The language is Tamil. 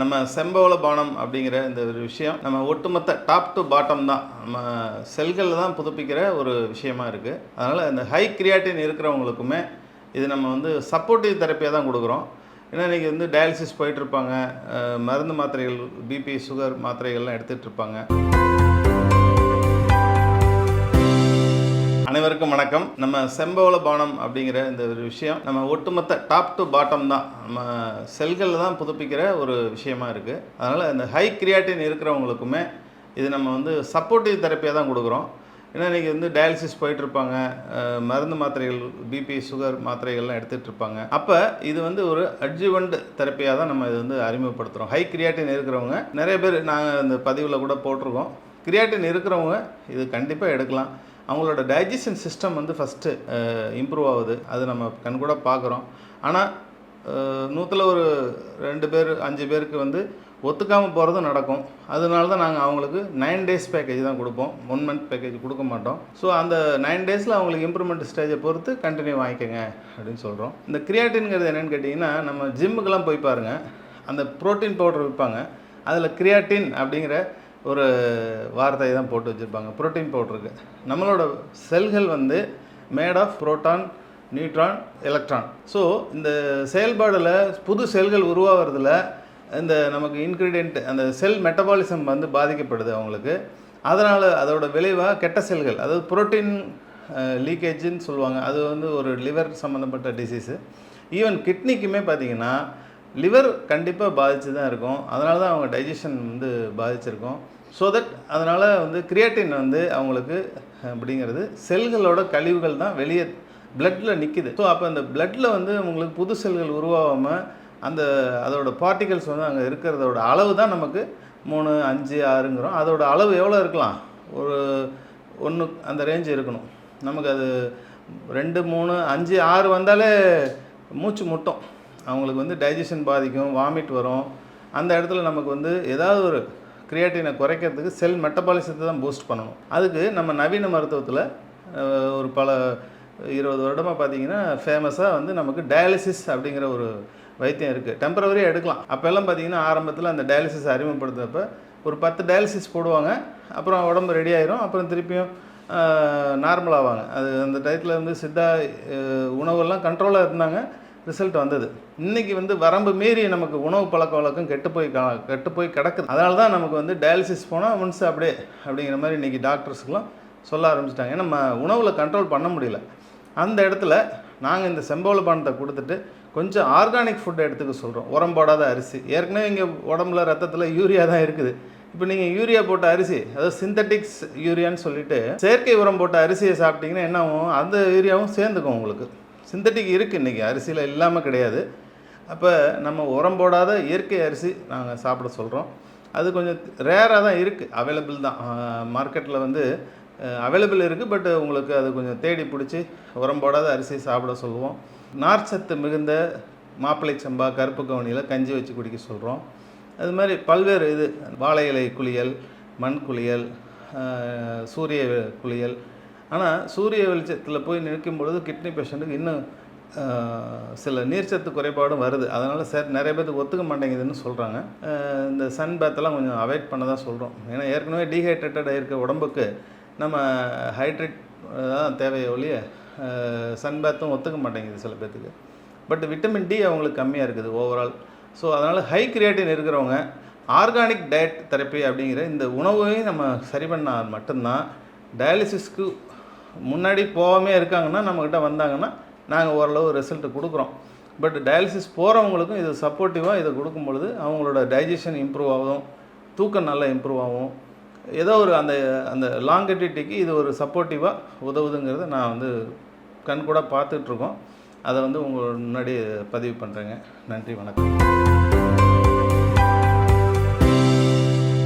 நம்ம செம்பவள பானம் அப்படிங்கிற இந்த ஒரு விஷயம் நம்ம ஒட்டுமொத்த டாப் டு பாட்டம் தான். நம்ம செல்களில் தான் புதுப்பிக்கிற ஒரு விஷயமா இருக்குது அதனால் இந்த ஹை கிரியாட்டின் இருக்கிறவங்களுக்குமே இது நம்ம வந்து சப்போர்ட்டிவ் தெரப்பியாக தான் கொடுக்குறோம். ஏன்னா இன்றைக்கி வந்து டயாலிசிஸ் போயிட்டுருப்பாங்க மருந்து மாத்திரைகள் பிபி சுகர் மாத்திரைகள்லாம் எடுத்துகிட்டு அனைவருக்கும் வணக்கம். நம்ம செம்பவள பானம் அப்படிங்கிற இந்த ஒரு விஷயம் நம்ம ஒட்டுமொத்த டாப் டு பாட்டம் தான். நம்ம செல்களில் தான் புதுப்பிக்கிற ஒரு விஷயமா இருக்குது அதனால் இந்த ஹை கிரியாட்டின் இருக்கிறவங்களுக்குமே இது நம்ம வந்து சப்போர்ட்டிவ் தெரப்பியாக தான் கொடுக்குறோம். ஏன்னா இன்றைக்கி வந்து டயாலிசிஸ் போயிட்டுருப்பாங்க மருந்து மாத்திரைகள் பிபி சுகர் மாத்திரைகள்லாம் எடுத்துகிட்டு இருப்பாங்க. அப்போ இது வந்து ஒரு அட்ஜுவண்ட் தெரப்பியாக தான் நம்ம இது வந்து அறிமுகப்படுத்துகிறோம் ஹை கிரியாட்டின் இருக்கிறவங்க நிறைய பேர் நாங்கள் இந்த பதிவில் கூட போட்டிருக்கோம். கிரியாட்டின் இருக்கிறவங்க இது கண்டிப்பாக எடுக்கலாம். அவங்களோட டைஜஷன் சிஸ்டம் வந்து ஃபஸ்ட்டு இம்ப்ரூவ் ஆகுது. அது நம்ம கண்கூட பார்க்குறோம். ஆனால் நூற்றில் ஒரு ரெண்டு பேர் அஞ்சு பேருக்கு வந்து ஒத்துக்காமல் போகிறதும் நடக்கும். அதனால தான் நாங்கள் அவங்களுக்கு நைன் டேஸ் பேக்கேஜ் தான் கொடுப்போம். ஒன் மந்த் பேக்கேஜ் கொடுக்க மாட்டோம். ஸோ அந்த நைன் டேஸில் அவங்களுக்கு இம்ப்ரூவ்மெண்ட் ஸ்டேஜை பொறுத்து கண்டினியூ வாங்கிக்கோங்க அப்படின்னு சொல்கிறோம் இந்த கிரியாட்டின்ங்கிறது என்னென்னு கேட்டிங்கன்னா நம்ம ஜிம்முக்கெல்லாம் போய் பாருங்கள் அந்த ப்ரோட்டீன் பவுடர் விற்பாங்க. அதில் கிரியாட்டின் அப்படிங்கிற ஒரு வார்த்தையை தான் போட்டு வச்சுருப்பாங்க. ப்ரோட்டீன் பவுடருக்கு நம்மளோட செல்கள் வந்து made of proton neutron electron so இந்த செயல்பாடில் புது செல்கள் உருவாகிறதுல இந்த நமக்கு இன்க்ரீடியன்ட் அந்த செல் மெட்டபாலிசம் வந்து பாதிக்கப்படுது அவங்களுக்கு. அதனால் அதோட விளைவாக கெட்ட செல்கள் அதாவது புரோட்டீன் லீக்கேஜின்னு சொல்லுவாங்க. அது வந்து ஒரு லிவர் சம்மந்தப்பட்ட டிசீஸு ஈவன் கிட்னிக்குமே பார்த்தீங்கன்னா லிவர் கண்டிப்பாக பாதித்து தான் இருக்கும். அதனால தான் அவங்க டைஜஷன் வந்து பாதிச்சிருக்கும். ஸோ தட் அதனால் வந்து கிரியேட்டின் வந்து அவங்களுக்கு அப்படிங்கிறது செல்களோட கழிவுகள் தான் வெளியே பிளட்டில் நிற்கிது ஸோ அப்போ அந்த பிளட்டில் வந்து உங்களுக்கு புது செல்கள் உருவாகாமல் அந்த அதோடய பார்ட்டிகல்ஸ் வந்து அங்கே இருக்கிறதோட அளவு தான் நமக்கு மூணு அஞ்சு ஆறுங்கிறோம். அதோட அளவு எவ்வளோ இருக்கலாம்? ஒரு ஒன்று அந்த ரேஞ்ச் இருக்கணும். நமக்கு அது ரெண்டு மூணு அஞ்சு ஆறு வந்தாலே மூச்சு முட்டும். அவங்களுக்கு வந்து டைஜஷன் பாதிக்கும் வாமிட் வரும். அந்த இடத்துல நமக்கு வந்து ஏதாவது ஒரு கிரியாட்டினை குறைக்கிறதுக்கு செல் மெட்டபாலிசத்தை தான் பூஸ்ட் பண்ணணும். அதுக்கு நம்ம நவீன மருத்துவத்தில் ஒரு பல இருபது வருடமாக பார்த்தீங்கன்னா ஃபேமஸாக வந்து நமக்கு டயாலிசிஸ் அப்படிங்கிற ஒரு வைத்தியம் இருக்குது டெம்பரவரியாக எடுக்கலாம். அப்போல்லாம் பார்த்தீங்கன்னா ஆரம்பத்தில் அந்த டயாலிசிஸ் அறிமுகப்படுத்துகிறப்ப ஒரு பத்து டயாலிசிஸ் போடுவாங்க. அப்புறம் உடம்பு ரெடி ஆயிரும். அப்புறம் திருப்பியும் நார்மல் ஆவாங்க. அது அந்த டயத்தில் வந்து சித்தா உணவெல்லாம் கண்ட்ரோலாக இருந்தாங்க. ரிசல்ட் வந்தது. இன்றைக்கி வந்து வரம்பு மீறி நமக்கு உணவு பழக்க வழக்கம் கெட்டு போய் கெட்டு போய் கிடக்குது. அதனால தான் நமக்கு வந்து டயாலிசிஸ் போனால் ஒன்ஸ் அப்படியே அப்படிங்கிற மாதிரி இன்றைக்கி டாக்டர்ஸ்க்கெலாம் சொல்ல ஆரம்பிச்சிட்டாங்க. ஏன்னா நம்ம உணவில் கண்ட்ரோல் பண்ண முடியல. அந்த இடத்துல நாங்கள் இந்த செம்போல பானத்தை கொடுத்துட்டு கொஞ்சம் ஆர்கானிக் ஃபுட்டை எடுத்துக்க சொல்கிறோம் உரம் போடாத அரிசி. ஏற்கனவே இங்கே உடம்புல ரத்தத்தில் யூரியா தான் இருக்குது. இப்போ நீங்கள் யூரியா போட்ட அரிசி அதாவது சிந்தட்டிக்ஸ் யூரியான்னு சொல்லிட்டு செயற்கை உரம் போட்ட அரிசியை சாப்பிட்டீங்கன்னா என்ன ஆகும்? அந்த யூரியாவும் சேர்ந்துக்கும் உங்களுக்கு. சிந்தட்டிக் இருக்குது இன்றைக்கி அரிசியில் இல்லாமல் கிடையாது. அப்போ நம்ம உரம் போடாத இயற்கை அரிசி நாங்கள் சாப்பிட சொல்கிறோம் அது கொஞ்சம் ரேராக தான் இருக்குது அவைலபிள் தான். மார்க்கெட்டில் வந்து அவைலபிள் இருக்குது பட் உங்களுக்கு அது கொஞ்சம் தேடி பிடிச்சி உரம் போடாத அரிசி சாப்பிட சொல்லுவோம். நார்ச்சத்து மிகுந்த மாப்பிள்ளை சம்பா கருப்பு கவனியில் கஞ்சி வச்சு குடிக்க சொல்கிறோம் அது மாதிரி பல்வேறு இது வாழை இலை குளியல் மண் குளியல் சூரிய குளியல் ஆனால் சூரிய வெளிச்சத்தில் போய் நிற்கும் பொழுது கிட்னி பேஷண்ட்டுக்கு இன்னும் சில நீர்ச்சத்து குறைபாடும் வருது. அதனால் சார் நிறைய பேருக்கு ஒத்துக்க மாட்டேங்குதுன்னு சொல்கிறாங்க இந்த சன் பேத்தெல்லாம் கொஞ்சம் அவாய்ட் பண்ண தான் சொல்கிறோம் ஏன்னா ஏற்கனவே டீஹைட்ரேட்டடாக இருக்க உடம்புக்கு நம்ம ஹைட்ரேட் தான் தேவையை ஒழிய சன் பேத்தும் ஒத்துக்க மாட்டேங்குது சில பேர்த்துக்கு பட் விட்டமின் டி அவங்களுக்கு கம்மியாக இருக்குது ஓவரால் ஸோ அதனால் ஹை கிரியேட்டின் இருக்கிறவங்க ஆர்கானிக் டயட் தெரப்பி அப்படிங்கிற இந்த உணவையும் நம்ம சரி பண்ணால் மட்டும்தான் டயாலிசிஸ்க்கு முன்னாடி போகாமே இருக்காங்கன்னா நம்மக்கிட்ட வந்தாங்கன்னா நாங்கள் ஓரளவு ரிசல்ட்டு கொடுக்குறோம். பட் டயாலிசிஸ் போகிறவங்களுக்கும் இது சப்போர்ட்டிவாக இதை கொடுக்கும் பொழுது அவங்களோட டைஜஷன் இம்ப்ரூவ் ஆகும் தூக்கம் நல்லா இம்ப்ரூவ் ஆகும். ஏதோ ஒரு அந்த அந்த லாங்கட்டிவிட்டிக்கு இது ஒரு சப்போர்ட்டிவாக உதவுதுங்கிறத நான் வந்து கண் கூட பார்த்துட்ருக்கோம். அதை வந்து உங்கள் முன்னாடி பதிவு பண்ணுறேங்க நன்றி வணக்கம்.